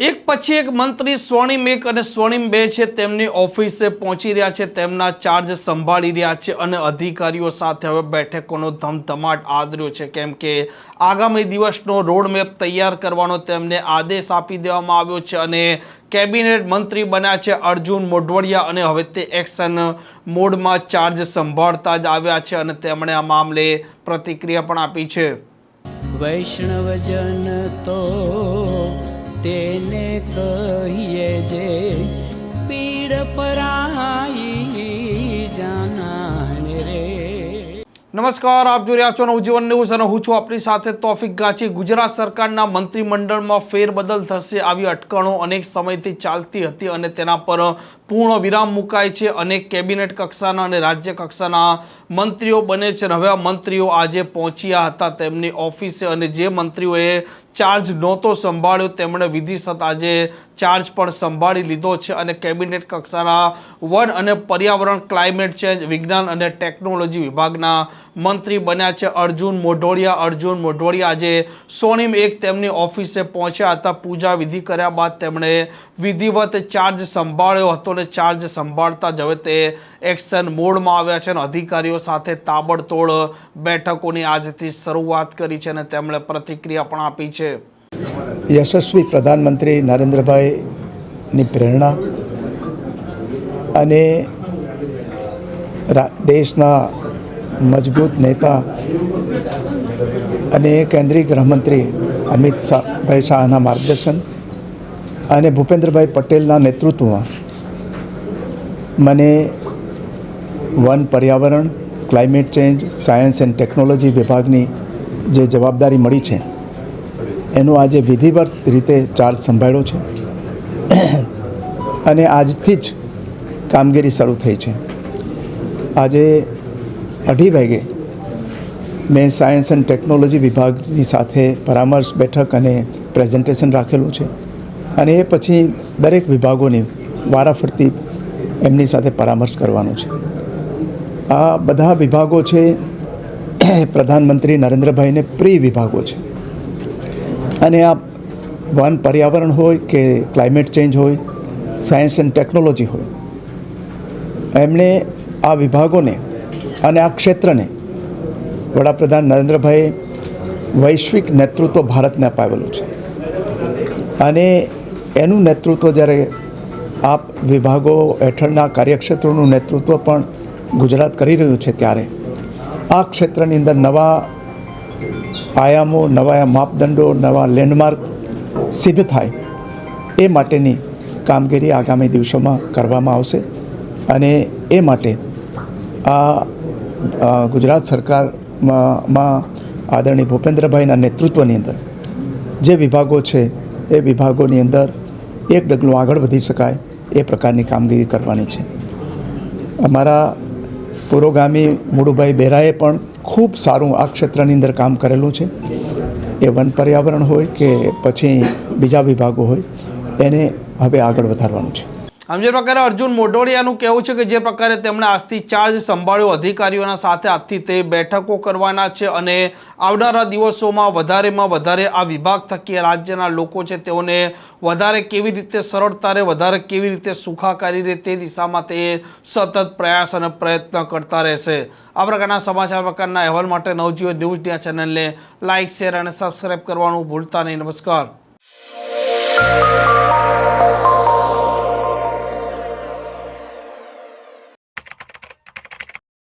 એક પછી એક મંત્રી સ્વર્ણિમ એક અને સ્વર્ણિમ બે છે, તેમની ઓફિસે પહોંચી રહ્યા છે, તેમના ચાર્જ સંભાળી રહ્યા છે અને અધિકારીઓ સાથે હવે બેઠકોનો ધમધમાટ આદર્યો છે. કેમ કે આગામી દિવસનો રોડમેપ તૈયાર કરવાનો તેમને આદેશ આપી દેવામાં આવ્યો છે અને કેબિનેટ મંત્રી બન્યા છે અર્જુન મોઢવડિયા અને હવે તે એક્શન મોડમાં ચાર્જ સંભાળતા જ આવ્યા છે અને તેમણે આ મામલે પ્રતિક્રિયા પણ આપી છે. વૈષ્ણવજન તો તેને કહીએ જે પીડ પરાઈ જાનાને રે. નમસ્કાર, આપ જોઈ રહ્યા છો નવજીવન ન્યૂઝ અને હું છું આપણી સાથે તોફિક ગાચી. ગુજરાત સરકારના મંત્રીમંડળમાં ફેરબદલ થશે આવી અટકણો અનેક સમયથી ચાલતી હતી અને તેના પર પૂર્ણ વિરામ મુકાય છે. અનેક કેબિનેટ કક્ષાના અને રાજ્ય કક્ષાના મંત્રીઓ બને છે. અને હવે મંત્રીઓ આજે પહોંચ્યા હતા. તેમની ઓફિસે અને જે મંત્રીઓએ ચાર્જ નહોતો સંભાળ્યો. તેમણે વિધિસત આજે ચાર્જ પણ સંભાળી લીધો છે અને કેબિનેટ કક્ષાના વન અને પર્યાવરણ, ક્લાઇમેટ ચેન્જ, વિજ્ઞાન અને ટેકનોલોજી વિભાગના મંત્રી બન્યા છે અર્જુન મોઢોડિયા. અર્જુન મોઢોડિયા આજે સોનીમ એક તેમની ઓફિસે પહોંચ્યા હતા. પૂજા વિધિ કર્યા બાદ તેમણે વિધિવત ચાર્જ સંભાળ્યો હતો અને ચાર્જ સંભાળતા જ હવે તે એક્શન મોડમાં આવ્યા છે અને અધિકારીઓ સાથે તાબડતોડ બેઠકોની આજથી શરૂઆત કરી છે અને તેમણે પ્રતિક્રિયા પણ આપી છે. યશસ્વી પ્રધાનમંત્રી નરેન્દ્રભાઈની પ્રેરણા અને દેશના મજબૂત નેતા અને કેન્દ્રીય ગૃહમંત્રી અમિત શાહ, ભાઈ શાહના માર્ગદર્શન અને ભૂપેન્દ્રભાઈ પટેલના નેતૃત્વમાં મને વન પર્યાવરણ, climate change, science and technology વિભાગની જે જવાબદારી મળી છે એનો આજે વિધિવત રીતે ચાર્જ સંભાળ્યો છે. અને આજથી જ કામગીરી શરૂ થઈ છે. આજે અઢી વાગે મેં સાયન્સ એન્ડ ટેકનોલોજી વિભાગની સાથે પરામર્શ બેઠક અને પ્રેઝન્ટેશન રાખેલું છે. અને એ પછી દરેક વિભાગોની વારાફરતી એમની સાથે પરામર્શ કરવાનો છે. આ બધા વિભાગો છે પ્રધાનમંત્રી નરેન્દ્રભાઈને પ્રિય વિભાગો છે. અને આ વન પર્યાવરણ હોય કે ક્લાઇમેટ ચેન્જ હોય સાયન્સ એન્ડ ટેકનોલોજી હોય, એમણે આ વિભાગોને અને આ ક્ષેત્રને વડાપ્રધાન નરેન્દ્રભાઈએ વૈશ્વિક નેતૃત્વ ભારતને અપાવેલું છે. અને એનું નેતૃત્વ જ્યારે આપ વિભાગો હેઠળના કાર્યક્ષેત્રોનું નેતૃત્વ પણ ગુજરાત કરી રહ્યું છે ત્યારે, આ ક્ષેત્રની અંદર નવા આયામો, નવા માપદંડો, નવા લેન્ડમાર્ક સિદ્ધ થાય. એ માટેની કામગીરી આગામી દિવસોમાં કરવામાં આવશે અને એ માટે આ ગુજરાત સરકારમાં આદરણીય ભૂપેન્દ્રભાઈના નેતૃત્વની અંદર જે વિભાગો છે, એ વિભાગોની અંદર એક ડગલું આગળ વધી શકાય એ પ્રકારની કામગીરી કરવાની છે. અમારા પુરોગામી મુળુભાઈ બેરાએ પણ ખૂબ સારું આ ક્ષેત્રની અંદર કામ કરેલું છે. એ વન પર્યાવરણ હોય કે પછી બીજા વિભાગો હોય, એને હવે આગળ વધારવાનું છે. આમ જે પ્રકારે અર્જુન મોઢોડિયાનું કહેવું છે કે જે પ્રકારે તેમણે આજથી ચાર્જ સંભાળ્યો અધિકારીઓના સાથે, આજથી તે બેઠકો કરવાના છે અને આવનારા દિવસોમાં વધારેમાં વધારે આ વિભાગ થકી રાજ્યના લોકો છે તેઓને વધારે કેવી રીતે સરળતા રહે વધારે કેવી રીતે સુખાકારી રહે તે દિશામાં તે સતત પ્રયાસ અને પ્રયત્ન કરતા રહેશે. આ પ્રકારના સમાચાર પ્રકારના અહેવાલ માટે નવજીવન ન્યૂઝ ચેનલને લાઇક શેર અને સબસ્ક્રાઈબ કરવાનું ભૂલતા નહીં. નમસ્કાર.